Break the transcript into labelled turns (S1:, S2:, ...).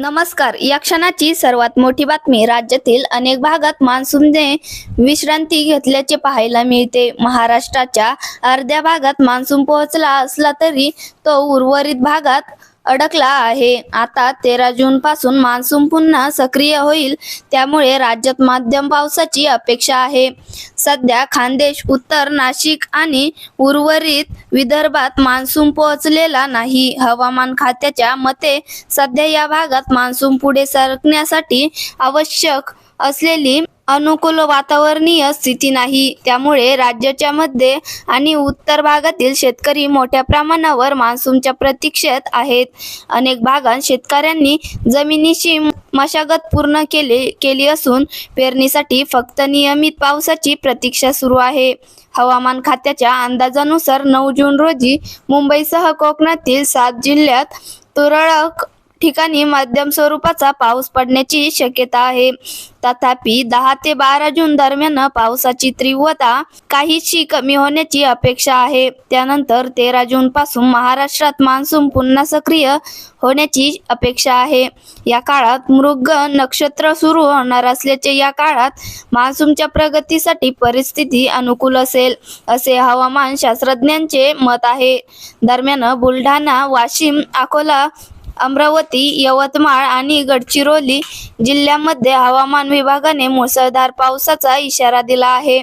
S1: नमस्कार. या क्षणाची सर्वात मोठी बातमी. राज्यातील अनेक भागात मान्सूनने विश्रांती घेतल्याचे पाहायला मिळते. महाराष्ट्राच्या अर्ध्या भागात मान्सून पोहोचला असला तरी तो उर्वरित भागात अडकला आहे. आता तेरा जून पासून मान्सून पुन्हा सक्रिय होईल त्यामुळे राज्यात माध्यम पावसाची अपेक्षा आहे. सध्या खानदेश उत्तर नाशिक आणि उर्वरित विदर्भात मान्सून पोहोचलेला नाही. हवामान खात्याच्या मते सध्या या भागात मान्सून पुढे सरकण्यासाठी आवश्यक असलेली अनुकूल वातावरणीय स्थिती नाही. त्यामुळे राज्याच्या मध्य आणि उत्तर भागातील शेतकरी मोठ्या प्रमाणावर मान्सूनच्या प्रतीक्षेत आहेत. अनेक भागात शेतकऱ्यांनी जमिनीची मशागत पूर्ण केले केली असून पेरणीसाठी फक्त नियमित पावसाची प्रतीक्षा सुरू आहे. हवामान खात्याच्या अंदाजानुसार नऊ जून रोजी मुंबईसह कोकणातील सात जिल्ह्यात तुरळक ठिकाणी मध्यम स्वरूपाचा पाऊस पडण्याची शक्यता आहे. तथापि दहा ते बारा जून दरम्यान पावसाची तीव्रता काहीशी कमी होण्याची अपेक्षा आहे. त्यानंतर तेरा जून पासून महाराष्ट्रात मान्सून पुन्हा सक्रिय होण्याची अपेक्षा आहे. या काळात मृग नक्षत्र सुरू होणार असल्याचे या काळात मान्सूनच्या प्रगतीसाठी परिस्थिती अनुकूल असेल असे हवामान शास्त्रज्ञांचे मत आहे. दरम्यान बुलढाणा वाशिम अकोला अमरावती यवतमाळ आणि गडचिरोली जिल्ह्यामध्ये हवामान विभागाने मुसळधार पावसाचा इशारा दिला आहे.